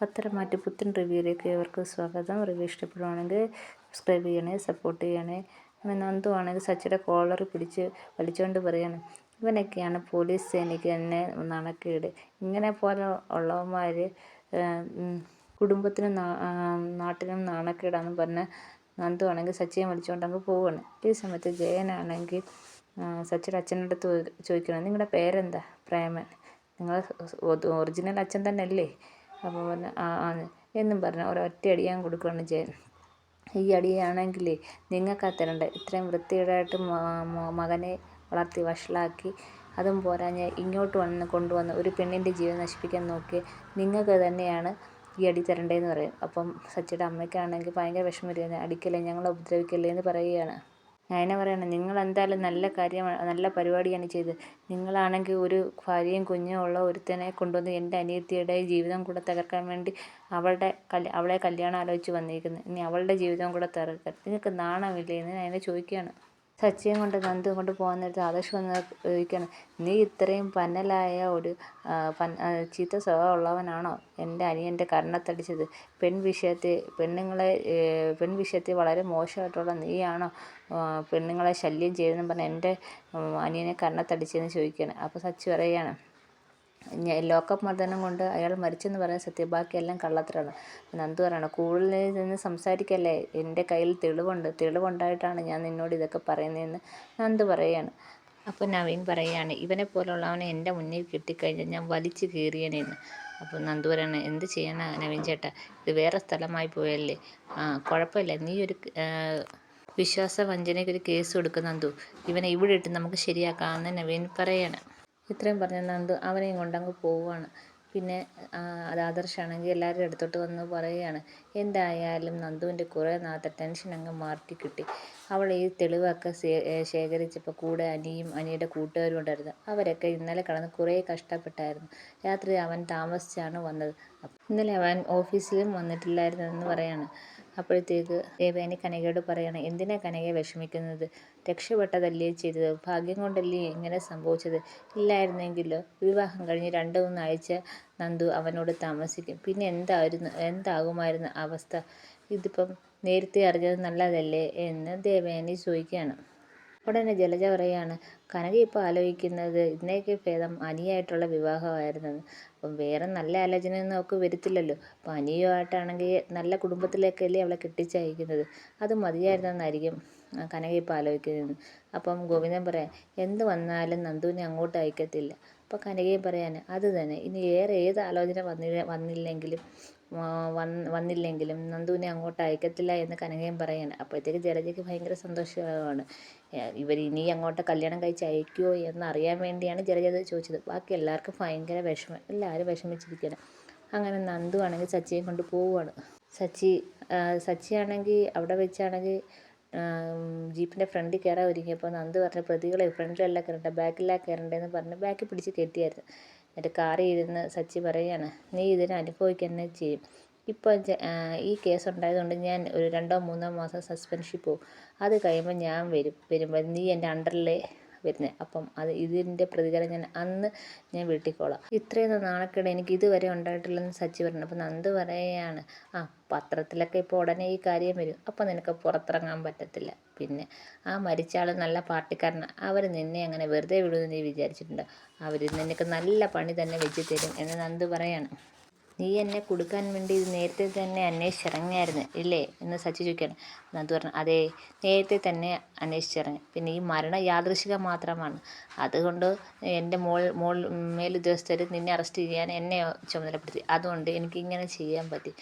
പത്തരമാറ്റ് പുത്തൻ റിവ്യൂയിലേക്ക് അവർക്ക് സ്വാഗതം. റിവ്യൂ ഇഷ്ടപ്പെടുവാണെങ്കിൽ സബ്സ്ക്രൈബ് ചെയ്യണേ സപ്പോർട്ട് ചെയ്യണേ. അങ്ങനെ നന്ദു ആണെങ്കിൽ സച്ചിയുടെ കോളർ പിടിച്ച് വലിച്ചുകൊണ്ട് പറയണം ഇവനൊക്കെയാണ് പോലീസ് സേനയ്ക്ക് തന്നെ നാണക്കേട്. ഇങ്ങനെ പോലെ ഉള്ളവന്മാർ കുടുംബത്തിനും നാട്ടിനും നാണക്കേടാന്ന് പറഞ്ഞ് നന്ദുവാണെങ്കിൽ സച്ചിയെ വിളിച്ചുകൊണ്ട് അങ്ങ് പോവുകയാണ് ഈ സമയത്ത് ജയനാണെങ്കിൽ സച്ചിയുടെ അച്ഛന്റെ അടുത്ത് ചോദിക്കണം നിങ്ങളുടെ പേരെന്താ? പ്രേമൻ. നിങ്ങൾ ഒറിജിനൽ അച്ഛൻ തന്നെ അല്ലേ അപ്പോൾ പറഞ്ഞു ആ ആണ് എന്നും പറഞ്ഞു ഒരൊറ്റയടി ഞാൻ കൊടുക്കുകയാണ് ജയൻ ഈ അടിയാണെങ്കിൽ നിങ്ങൾക്കാ തരേണ്ടത് ഇത്രയും വൃത്തികേടായിട്ട് മകനെ വളർത്തി വഷളാക്കി അതും പോരാഞ്ഞ് ഇങ്ങോട്ട് വന്ന് കൊണ്ടുവന്ന് ഒരു പെണ്ണിന്റെ ജീവൻ നശിപ്പിക്കാൻ നോക്കി നിങ്ങൾക്ക് തന്നെയാണ് ഈ അടി തരണ്ടേന്ന് പറയും. അപ്പം സച്ചിയുടെ അമ്മയ്ക്കാണെങ്കിൽ ഭയങ്കര വിഷമം വരികയാണ് അടിക്കല്ലേ ഞങ്ങളെ ഉപദ്രവിക്കല്ലേ എന്ന് പറയുകയാണ്. നയന പറയണം? നിങ്ങൾ എന്തായാലും നല്ല കാര്യമാണ് നല്ല പരിപാടിയാണ് ചെയ്തത്. നിങ്ങളാണെങ്കിൽ ഒരു ഭാര്യയും കുഞ്ഞും ഉള്ള ഒരുത്തനെ കൊണ്ടുവന്ന് എന്റെ അനിയത്തിയുടെ ജീവിതം കൂടെ തകർക്കാൻ വേണ്ടി അവളുടെ അവളെ കല്യാണം ആലോചിച്ച് വന്നിരിക്കുന്നത് ഇനി അവളുടെ ജീവിതം കൂടെ തകർക്കാൻ നിങ്ങൾക്ക് നാണമില്ലേ എന്ന് നയന ചോദിക്കുകയാണ്. സച്ചിയും കൊണ്ട് നന്ദും കൊണ്ട് പോകാൻ നേരത്ത് ആദർശ് വന്ന് ചോദിക്കുകയാണ് നീ ഇത്രയും പന്നലായ ഒരു ചീത്ത സ്വഭാവമുള്ളവനാണോ എന്റെ അനിയന്റെ കരണത്തടിച്ചത്. പെൺ വിഷയത്തെ പെണ്ണുങ്ങളെ പെൺ വിഷയത്തെ വളരെ മോശമായിട്ടുള്ള നീയാണോ? പെണ്ണുങ്ങളെ ശല്യം ചെയ്തെന്ന് പറഞ്ഞ് എന്റെ അനിയനെ കരണത്തടിച്ചതെന്ന് ചോദിക്കുകയാണ്. അപ്പോൾ സച്ചി പറയുകയാണ് ലോക്കപ്പ് മർദ്ദനം കൊണ്ട് അയാൾ മരിച്ചെന്ന് പറയുന്ന സത്യം. ബാക്കിയെല്ലാം കള്ളത്തരമാണ് നന്ദു പറയണം കൂടുതൽ നിന്ന് സംസാരിക്കല്ലേ? എന്റെ കയ്യിൽ തെളിവുണ്ട്. തെളിവുണ്ടായിട്ടാണ് ഞാൻ നിന്നോട് ഇതൊക്കെ പറയുന്നതെന്ന് നന്ദു പറയുകയാണ് അപ്പോൾ നവീൻ പറയുകയാണ് ഇവനെ പോലുള്ളവനെ എന്റെ മുന്നിൽ കിട്ടിക്കഴിഞ്ഞാൽ ഞാൻ വലിച്ചു കീറിയനെന്ന്. അപ്പോൾ നന്ദു പറയണം എന്ത് ചെയ്യണം നവീൻ ചേട്ടാ? ഇത് വേറെ സ്ഥലമായി പോയല്ലേ? ആ കുഴപ്പമില്ല. നീ ഒരു വിശ്വാസ വഞ്ചനയ്ക്ക് ഒരു കേസ് കൊടുക്കുന്നു നന്ദു. ഇവനെ ഇവിടെ ഇട്ട് നമുക്ക് ശരിയാക്കാമെന്ന് നവീൻ പറയാണ്. ഇത്രയും പറഞ്ഞ നന്ദു അവനെയും കൊണ്ടങ്ങ് പോവുകയാണ് പിന്നെ അത് ആദർശാണെങ്കിൽ എല്ലാവരും അടുത്തോട്ട് വന്ന് പറയുകയാണ് എന്തായാലും നന്ദുവിന്റെ കുറേ നാളത്തെ ടെൻഷൻ അങ്ങ് മാറ്റി കിട്ടി. അവൾ ഈ തെളിവൊക്കെ ശേഖരിച്ചപ്പോൾ കൂടെ അനിയും അനിയുടെ കൂട്ടുകാരും ഉണ്ടായിരുന്നു. അവരൊക്കെ ഇന്നലെ കടന്ന് കുറേ കഷ്ടപ്പെട്ടായിരുന്നു. രാത്രി അവൻ താമസിച്ചാണ് വന്നത്. ഇന്നലെ അവൻ ഓഫീസിലും വന്നിട്ടില്ലായിരുന്നു എന്ന് പറയാണ്. അപ്പോഴത്തേക്ക് ദേവയാനി കനകയോട് പറയണം എന്തിനാ കനകയെ വിഷമിക്കുന്നത്? രക്ഷപ്പെട്ടതല്ലേ ചെയ്തത്? ഭാഗ്യം കൊണ്ടല്ലേ ഇങ്ങനെ സംഭവിച്ചത്? ഇല്ലായിരുന്നെങ്കിലോ? വിവാഹം കഴിഞ്ഞ് രണ്ട് മൂന്നാഴ്ച നന്ദു അവനോട് താമസിക്കും. പിന്നെ എന്തായിരുന്നു? എന്താകുമായിരുന്നു അവസ്ഥ? ഇതിപ്പം നേരത്തെ അറിഞ്ഞത് നല്ലതല്ലേ? എന്ന് ദേവയാനി ചോദിക്കുകയാണ്. ഉടനെ ജലജ പറയാണ് കനക ഇപ്പോൾ ആലോചിക്കുന്നത്. ഇതിനേക്ക് ഭേദം അനിയായിട്ടുള്ള വിവാഹമായിരുന്നെന്ന്. അപ്പം വേറെ നല്ല ആലോചനയൊന്നും അവൾക്ക് വരത്തില്ലല്ലോ. അപ്പോൾ അനിയുമായിട്ടാണെങ്കിൽ നല്ല കുടുംബത്തിലേക്കല്ലേ അവളെ കെട്ടിച്ചയക്കുന്നത്. അത് മതിയായിരുന്നെന്നായിരിക്കും കനക ഇപ്പോൾ ആലോചിക്കുന്നത്. അപ്പം ഗോവിന്ദൻ പറയാം എന്ത് വന്നാലും നന്ദുവിനെ അങ്ങോട്ട് അയക്കത്തില്ല. അപ്പോൾ കനകയും പറയാൻ അത് തന്നെ. ഇനി വേറെ ഏത് ആലോചന വന്നില്ല വന്നില്ലെങ്കിലും വന്നില്ലെങ്കിലും നന്ദുവിനെ അങ്ങോട്ട് അയക്കത്തില്ല എന്ന് കനകയും പറയാണ്. അപ്പോഴത്തേക്ക് ജലജയ്ക്ക് ഭയങ്കര സന്തോഷമാണ്. ഇവർ ഇനി അങ്ങോട്ട് കല്യാണം കഴിച്ച് അയക്കുമോ എന്നറിയാൻ വേണ്ടിയാണ് ജലജ ചോദിച്ചത്. ബാക്കി എല്ലാവർക്കും ഭയങ്കര വിഷമം. എല്ലാവരും വിഷമിച്ചിരിക്കുകയാണ്. അങ്ങനെ നന്ദു ആണെങ്കിൽ സച്ചിയെ കൊണ്ട് പോവുകയാണ് സച്ചി ആണെങ്കിൽ അവിടെ വെച്ചാണെങ്കിൽ ജീപ്പിന്റെ ഫ്രണ്ടിൽ കയറാൻ ഒരുങ്ങിയപ്പോൾ നന്ദു പറഞ്ഞ പ്രതികളെ ഫ്രണ്ടിലല്ല കയറേണ്ട ബാക്കിലാണ് കയറേണ്ടതെന്ന് പറഞ്ഞ് ബാക്കിൽ പിടിച്ച് കയറ്റിയായിരുന്നു എന്നിട്ട് കാറിൽ ഇരുന്ന് സച്ചി പറയുകയാണ് നീ ഇതിനെ അനുഭവിക്കുന്നത് ചെയ്യും? ഇപ്പോൾ ഈ കേസ് ഉണ്ടായതുകൊണ്ട് ഞാൻ ഒരു രണ്ടോ മൂന്നോ മാസം സസ്പെൻഷനിൽ പോകും. അത് കഴിയുമ്പോൾ ഞാൻ വരും വരുമ്പോൾ നീ എന്റെ അണ്ടറിലെ വരുന്നത് അപ്പം അത് ഇതിന്റെ പ്രതികാരം ഞാൻ അന്ന് ഞാൻ വീട്ടിക്കോളാം. ഇത്രയും നാണക്കേട് എനിക്ക് ഇതുവരെ ഉണ്ടായിട്ടില്ലെന്ന് സച്ചി പറഞ്ഞു. അപ്പം നന്ദ് പറയുകയാണ് ആ പത്രത്തിലൊക്കെ ഇപ്പോൾ ഉടനെ ഈ കാര്യം വരും. അപ്പം നിനക്ക് പുറത്തിറങ്ങാൻ പറ്റത്തില്ല. പിന്നെ ആ മരിച്ച ആൾ നല്ല പാർട്ടിക്കാരനാണ് അവർ നിന്നെ അങ്ങനെ വെറുതെ വിടുമെന്ന് നീ വിചാരിച്ചിട്ടുണ്ടോ? അവർ നിനക്ക് നല്ല പണി തന്നെ വെച്ച് തരും എന്ന് നന്ദ് പറയാണ്. നീ എന്നെ കൊടുക്കാൻ വേണ്ടി ഇത് നേരത്തെ തന്നെ അന്വേഷിച്ചിറങ്ങിയായിരുന്നു ഇല്ലേ? എന്ന് സച്ചി ചോദിക്കുകയാണ്. നന്ദു പറഞ്ഞു അതെ നേരത്തെ തന്നെ അന്വേഷിച്ചിറങ്ങി. പിന്നെ ഈ മരണം യാദൃശികം മാത്രമാണ്. അതുകൊണ്ട് എന്റെ മോൾ മോൾ മേലുദ്യോഗസ്ഥർ നിന്നെ അറസ്റ്റ് ചെയ്യാൻ എന്നെ ചുമതലപ്പെടുത്തി. അതുകൊണ്ട് എനിക്ക് ഇങ്ങനെ ചെയ്യാൻ പറ്റി.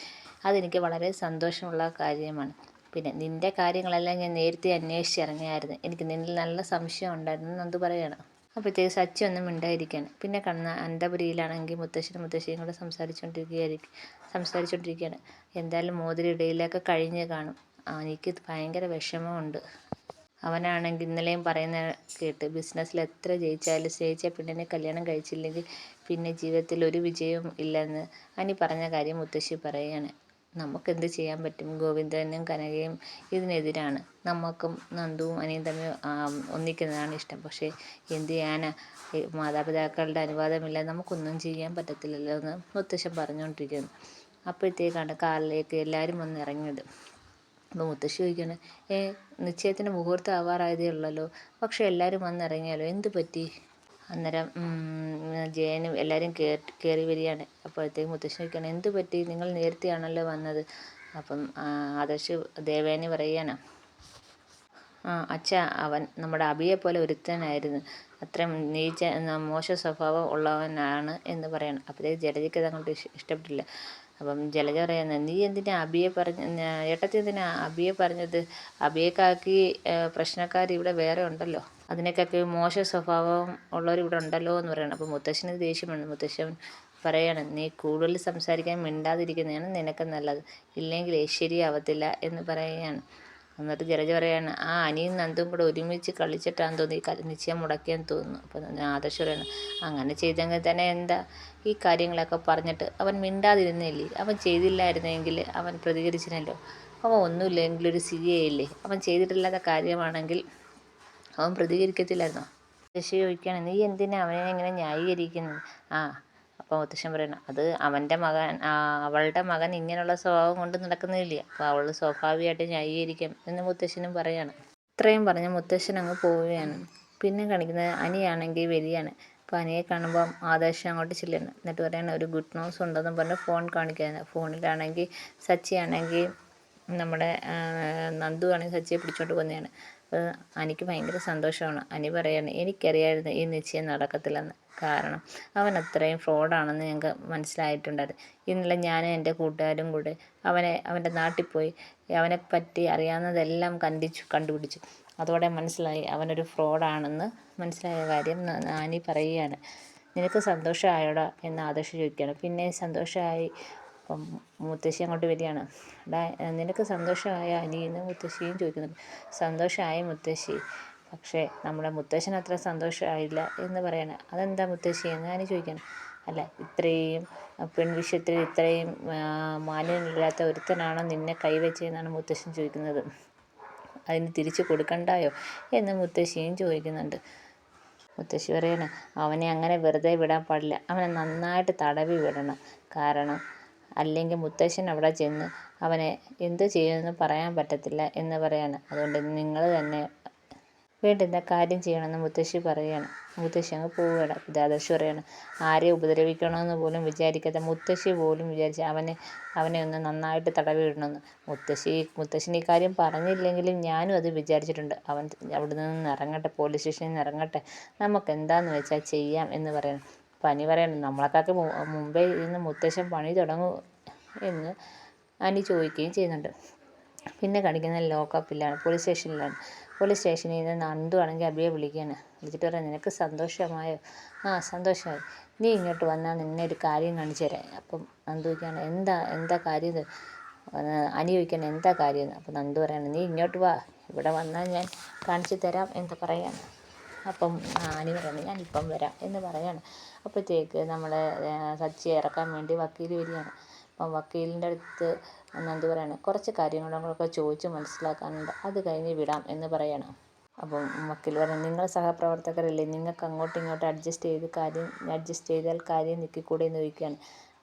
അതെനിക്ക് വളരെ സന്തോഷമുള്ള കാര്യമാണ്. പിന്നെ നിന്റെ കാര്യങ്ങളെല്ലാം ഞാൻ നേരത്തെ അന്വേഷിച്ചിറങ്ങിയായിരുന്നു. എനിക്ക് നിന്നിൽ നല്ല സംശയം ഉണ്ടായിരുന്നു നന്ദു പറയുകയാണ്. അപ്പോഴത്തേക്ക് സച്ചി ഒന്നും മിണ്ടായിരിക്കുകയാണ് പിന്നെ കണ്ണ അനന്തപുരിയിലാണെങ്കിൽ മുത്തശ്ശനും മുത്തശ്ശിയും കൂടെ സംസാരിച്ചുകൊണ്ടിരിക്കുകയായിരിക്കും സംസാരിച്ചുകൊണ്ടിരിക്കുകയാണ് എന്തായാലും മോതിരി ഇടയിലൊക്കെ കഴിഞ്ഞ് കാണും. എനിക്ക് ഭയങ്കര വിഷമമുണ്ട്. അവനാണെങ്കിൽ ഇന്നലെയും പറയുന്ന കേട്ട് ബിസിനസ്സിൽ എത്ര ജയിച്ചാലും സ്നേഹിച്ച പെണ്ണിനെ കല്യാണം കഴിച്ചില്ലെങ്കിൽ പിന്നെ ജീവിതത്തിൽ ഒരു വിജയവും ഇല്ലെന്ന് അനി പറഞ്ഞ കാര്യം മുത്തശ്ശി പറയുകയാണ്. നമുക്കെന്ത് ചെയ്യാൻ പറ്റും? ഗോവിന്ദനും കനകയും ഇതിനെതിരാണ്. നമുക്കും നന്ദുവും അനിയും തമ്മിൽ ഒന്നിക്കുന്നതാണ് ഇഷ്ടം. പക്ഷേ എന്ത് ചെയ്യാനാ? മാതാപിതാക്കളുടെ അനുവാദമില്ലാതെ നമുക്കൊന്നും ചെയ്യാൻ പറ്റത്തില്ലല്ലോ എന്ന് മുത്തശ്ശൻ പറഞ്ഞുകൊണ്ടിരിക്കുന്നു. അപ്പോഴത്തേക്കാണ് കാറിലേക്ക് എല്ലാവരും വന്ന് ഇറങ്ങിയത്. അപ്പോൾ മുത്തശ്ശി ചോദിക്കുകയാണ് ഏ നിശ്ചയത്തിന് മുഹൂർത്തം ആവാറായതേ ഉള്ളല്ലോ. പക്ഷേ എല്ലാവരും വന്നിറങ്ങിയാലോ എന്ത് പറ്റി? അന്നേരം ജയനും എല്ലാവരും കയറി വരികയാണ്. അപ്പോഴത്തേക്ക് മുത്തശ്ശി ചോദിക്കുകയാണ് എന്ത് പറ്റി? നിങ്ങൾ നേരത്തെയാണല്ലോ വന്നത്. അപ്പം ആദർശ് ദേവേനെ പറയുകയാണ് ആ അച്ഛ അവൻ നമ്മുടെ അബിയെ പോലെ ഒരുത്തനായിരുന്നു. അത്രയും നീച്ച മോശ സ്വഭാവം ഉള്ളവനാണ് എന്ന് പറയണം. അപ്പോഴത്തേക്ക് ജലജയ്ക്ക് അങ്ങോട്ട് ഇഷ്ടപ്പെട്ടില്ല. അപ്പം ജലജ പറയുന്നത് നീ എന്തിനാ അബിയെ പറഞ്ഞ ഏട്ടത്തി എന്തിനാ അബിയെ പറഞ്ഞത്? അബിയെക്കാക്കി പ്രശ്നക്കാർ ഇവിടെ വേറെ ഉണ്ടല്ലോ. അതിനൊക്കെ മോശ സ്വഭാവം ഉള്ളവർ ഇവിടെ ഉണ്ടല്ലോ എന്ന് പറയണം. അപ്പോൾ മുത്തശ്ശന് ദേഷ്യമാണ്. മുത്തശ്ശൻ പറയാണ് നീ കൂടുതൽ സംസാരിക്കാൻ മിണ്ടാതിരിക്കുന്നതാണ് നിനക്ക് നല്ലത്. ഇല്ലെങ്കിൽ ശരിയാവത്തില്ല എന്ന് പറയുകയാണ്. എന്നിട്ട് ജലജ പറയാണ് ആ അനിയും നന്ദും കൂടെ ഒരുമിച്ച് കളിച്ചിട്ടാന്ന് തോന്നി നിശ്ചയം മുടക്കിയെന്ന് തോന്നുന്നു. അപ്പം ആദർശ് പറയാണ് അങ്ങനെ ചെയ്തെങ്കിൽ തന്നെ എന്താ ഈ കാര്യങ്ങളൊക്കെ പറഞ്ഞിട്ട് അവൻ മിണ്ടാതിരുന്നില്ലേ? അവൻ ചെയ്തില്ലായിരുന്നെങ്കിൽ അവൻ പ്രതികരിച്ചിനല്ലോ അവൻ ഒന്നുമില്ലെങ്കിൽ ഒരു സിരിയയില്ലേ അവൻ ചെയ്തിട്ടില്ലാത്ത കാര്യമാണെങ്കിൽ അവൻ പ്രതികരിക്കത്തില്ലായിരുന്നോ? ശശി ചോദിക്കുകയാണ് നീ എന്തിനാ അവനെ ഇങ്ങനെ ന്യായീകരിക്കുന്നത്? ആ അപ്പോൾ മുത്തശ്ശൻ പറയണം അത് അവന്റെ മകൻ അവളുടെ മകൻ ഇങ്ങനെയുള്ള സ്വഭാവം കൊണ്ട് നടക്കുന്നില്ല അപ്പോൾ അവൾ സ്വാഭാവികമായിട്ട് ന്യായീകരിക്കും എന്ന് മുത്തശ്ശനും പറയാണ്. ഇത്രയും പറഞ്ഞ് മുത്തശ്ശൻ അങ്ങ് പോവുകയാണ്. പിന്നെ കാണിക്കുന്നത് അനിയാണെങ്കിൽ വലിയാണ് അപ്പോൾ അനിയെ കാണുമ്പം ആദർശം അങ്ങോട്ട് ചെല്ലുന്നു എന്നിട്ട് പറയാണ് ഒരു ഗുഡ് ന്യൂസ് ഉണ്ടെന്നും പറഞ്ഞ് ഫോൺ കാണിക്കുകയാണ്. ഫോണിലാണെങ്കിൽ സച്ചിയാണെങ്കിൽ നമ്മുടെ നന്ദു ആണെങ്കിൽ സച്ചിയെ പിടിച്ചോണ്ട് പോകുന്നതാണ്. അനിക്ക് ഭയങ്കര സന്തോഷമാണ്. അനി പറയാണ് എനിക്കറിയായിരുന്നു ഈ നിശ്ചയം നടക്കത്തില്ലെന്ന്. കാരണം അവൻ അത്രയും ഫ്രോഡാണെന്ന് ഞങ്ങൾക്ക് മനസ്സിലായിട്ടുണ്ടായിരുന്നു. ഇന്നലെ ഞാനും എന്റെ കൂട്ടുകാരും കൂടെ അവനെ അവന്റെ നാട്ടിൽ പോയി അവനെ പറ്റി അറിയാവുന്നതെല്ലാം കണ്ടിച്ചു കണ്ടുപിടിച്ചു. അതോടെ മനസ്സിലായി അവനൊരു ഫ്രോഡാണെന്ന് മനസ്സിലായ കാര്യം നാനി പറയുകയാണ്. നിനക്ക് സന്തോഷമായോടാ? എന്ന് ആദർശ് ചോദിക്കുകയാണ്. പിന്നെ സന്തോഷമായി അപ്പം മുത്തശ്ശി അങ്ങോട്ട് വരികയാണ്. ഡാ നിനക്ക് സന്തോഷമായ അനി എന്ന് മുത്തശ്ശിയും ചോദിക്കുന്നുണ്ട് സന്തോഷമായി മുത്തശ്ശി. പക്ഷേ നമ്മുടെ മുത്തശ്ശന് അത്ര സന്തോഷമായില്ല എന്ന് പറയണം. അതെന്താ മുത്തശ്ശി? എന്ന് ഞാൻ ചോദിക്കണം. അല്ല ഇത്രയും പെൺവിഷയത്തിൽ ഇത്രയും മാന്യനില്ലാത്ത ഒരുത്തനാണോ നിന്നെ കൈവച്ചതെന്നാണ് മുത്തശ്ശൻ ചോദിക്കുന്നത്. അതിന് തിരിച്ചു കൊടുക്കണ്ടായോ എന്ന് മുത്തശ്ശിയും ചോദിക്കുന്നുണ്ട്. മുത്തശ്ശി പറയണം അവനെ അങ്ങനെ വെറുതെ വിടാൻ പാടില്ല. അവനെ നന്നായിട്ട് തടവി വിടണം. കാരണം അല്ലെങ്കിൽ മുത്തശ്ശൻ അവിടെ ചെന്ന് അവനെ എന്ത് ചെയ്യുമെന്ന് പറയാൻ പറ്റത്തില്ല എന്ന് പറയാണ്. അതുകൊണ്ട് നിങ്ങൾ തന്നെ വേണ്ടുന്ന കാര്യം ചെയ്യണമെന്ന് മുത്തശ്ശി പറയുകയാണ്. മുത്തശ്ശി അങ്ങ് പോവുകയാണ്. പിതാദർശി പറയാണ് ആരെ ഉപദ്രവിക്കണമെന്ന് പോലും വിചാരിക്കാത്ത മുത്തശ്ശി പോലും വിചാരിച്ച് അവനെ അവനെ ഒന്ന് നന്നായിട്ട് തടവി വിടണമെന്ന് മുത്തശ്ശി മുത്തശ്ശൻ ഈ കാര്യം പറഞ്ഞില്ലെങ്കിലും ഞാനും അത് വിചാരിച്ചിട്ടുണ്ട്. അവൻ അവിടെ നിന്ന് ഇറങ്ങട്ടെ പോലീസ് സ്റ്റേഷനിൽ നിന്ന് ഇറങ്ങട്ടെ. നമുക്ക് എന്താണെന്ന് വെച്ചാൽ ചെയ്യാം എന്ന് പറയണം. പനി പറയണം നമ്മളെക്കാൾക്ക് മുമ്പേ ഇരുന്ന് മുത്തശ്ശൻ പണി തുടങ്ങും എന്ന് അനി ചോദിക്കുകയും ചെയ്യുന്നുണ്ട്. പിന്നെ കാണിക്കുന്നത് ലോക്കപ്പിലാണ് പോലീസ് സ്റ്റേഷനിലാണ് പോലീസ് സ്റ്റേഷനിൽ നിന്ന് നന്ദു ആണെങ്കിൽ അബിയെ വിളിക്കുകയാണ്. വിളിച്ചിട്ട് പറയാം നിനക്ക് സന്തോഷമായോ? ആ സന്തോഷമായി. നീ ഇങ്ങോട്ട് വന്നാൽ നിന്നെ ഒരു കാര്യം കാണിച്ചു തരാം. അപ്പം നന്ദു ചോദിക്കുകയാണ് എന്താ എന്താ കാര്യം അനി ചോദിക്കുകയാണ് എന്താ കാര്യം? അപ്പം നന്ദു പറയാണ് നീ ഇങ്ങോട്ട് വാ. ഇവിടെ വന്നാൽ ഞാൻ കാണിച്ചു തരാം എന്ന് പറയാണ് അപ്പം ആനി പറയുന്നത് ഞാനിപ്പം വരാം എന്ന് പറയാണ്. അപ്പോഴത്തേക്ക് നമ്മളെ സച്ചി ഇറക്കാൻ വേണ്ടി വക്കീൽ വരികയാണ്. അപ്പം വക്കീലിന്റെ അടുത്ത് നന്ദു പറയാണ് കുറച്ച് കാര്യങ്ങളൊക്കെ ചോദിച്ച് മനസ്സിലാക്കാനുണ്ട് അത് കഴിഞ്ഞ് വിടാം എന്ന് പറയണം. അപ്പം വക്കീൽ പറയുന്നത് നിങ്ങൾ സഹപ്രവർത്തകരല്ലേ നിങ്ങൾക്ക് അങ്ങോട്ടും ഇങ്ങോട്ടും അഡ്ജസ്റ്റ് ചെയ്ത് കാര്യം അഡ്ജസ്റ്റ് ചെയ്താൽ കാര്യം നിൽക്കിക്കൂടെ എന്ന് ചോദിക്കുകയാണ്.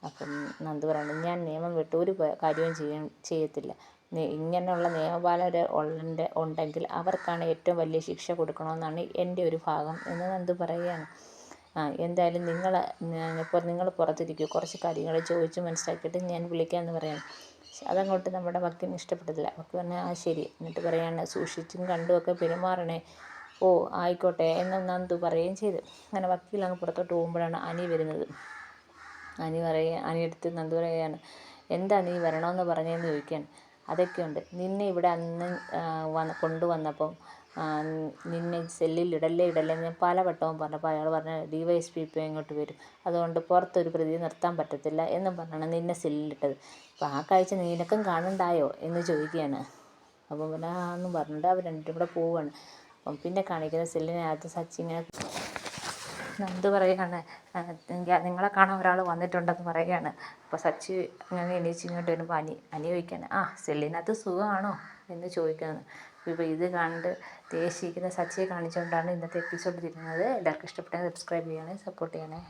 അപ്പം നന്ദു പറയുന്നത് ഞാൻ നിയമം വിട്ട് ഒരു കാര്യവും ചെയ്യാൻ ചെയ്യത്തില്ല. ഇങ്ങനെയുള്ള നിയമപാലകർ ഉള്ള ഉണ്ടെങ്കിൽ അവർക്കാണ് ഏറ്റവും വലിയ ശിക്ഷ കൊടുക്കണമെന്നാണ് എന്റെ ഒരു ഭാഗം. എന്ന് നന്ദു പറയുകയാണ്? ആ എന്തായാലും നിങ്ങൾ ഇപ്പോൾ നിങ്ങൾ പുറത്തിരിക്കൂ. കുറച്ച് കാര്യങ്ങൾ ചോദിച്ച് മനസ്സിലാക്കിയിട്ട് ഞാൻ വിളിക്കാമെന്ന് പറയാം അതങ്ങോട്ട് നമ്മുടെ വക്കീലിന് ഇഷ്ടപ്പെട്ടില്ല വക്കീൽ പറഞ്ഞു ആ ശരി. എന്നിട്ട് പറയാണ് സൂക്ഷിച്ചും കണ്ടുമൊക്കെ പെരുമാറണേ. ഓ ആയിക്കോട്ടെ. എന്ന് നന്ദു പറയുകയും ചെയ്തു. അങ്ങനെ വക്കീൽ അങ്ങ് പുറത്തോട്ട് പോകുമ്പോഴാണ് അനി വരുന്നത്. അനി പറയുക അനിയെടുത്ത് നന്ദു പറയുകയാണ്? എന്താ നീ വരണമെന്ന് പറഞ്ഞതെന്ന് ചോദിക്കാൻ അതൊക്കെയുണ്ട്. നിന്നെ ഇവിടെ അന്ന് വന്ന് കൊണ്ടുവന്നപ്പം നിന്നെ സെല്ലിൽ ഇടല്ലേ ഇടല്ലേ എന്ന് ഞാൻ പലവട്ടവും പറഞ്ഞപ്പോൾ അയാൾ പറഞ്ഞു ഡി വൈ എസ് പി ഇപ്പോൾ ഇങ്ങോട്ട് വരും? അതുകൊണ്ട് പുറത്തൊരു പ്രതിയെ നിർത്താൻ പറ്റത്തില്ല എന്ന് പറഞ്ഞാണ് നിന്നെ സെല്ലിലിട്ടത് അപ്പോൾ ആ കാഴ്ച നിനക്കും കാണണ്ടായോ എന്ന് ചോദിക്കുകയാണ്. അപ്പോൾ പിന്നെ ആന്നും പറഞ്ഞിട്ട് അവർ രണ്ടും കൂടെ പോവുകയാണ് അപ്പം പിന്നെ കാണിക്കുന്ന സെല്ലിനകത്ത് സച്ചി ഇങ്ങനെ നന്ദു പറയുകയാണ്? നിങ്ങളെ കാണാൻ ഒരാൾ വന്നിട്ടുണ്ടെന്ന് പറയുകയാണ്. അപ്പോൾ സച്ചി അങ്ങനെ എണീച്ച് ഇങ്ങോട്ട് വരുമ്പോൾ അനി അനി ചോദിക്കാണ് ആ സെല്ലിനകത്ത് സുഖമാണോ? എന്ന് ചോദിക്കുന്നത് ഇപ്പോൾ ഇത് കണ്ട് ദേഷിക്കുന്ന സച്ചിയെ കാണിച്ചുകൊണ്ടാണ് ഇന്നത്തെ എപ്പിസോഡ് തിരുന്നത് എല്ലാവർക്കും ഇഷ്ടപ്പെട്ടെങ്കിൽ സബ്സ്ക്രൈബ് ചെയ്യണേ സപ്പോർട്ട് ചെയ്യണേ.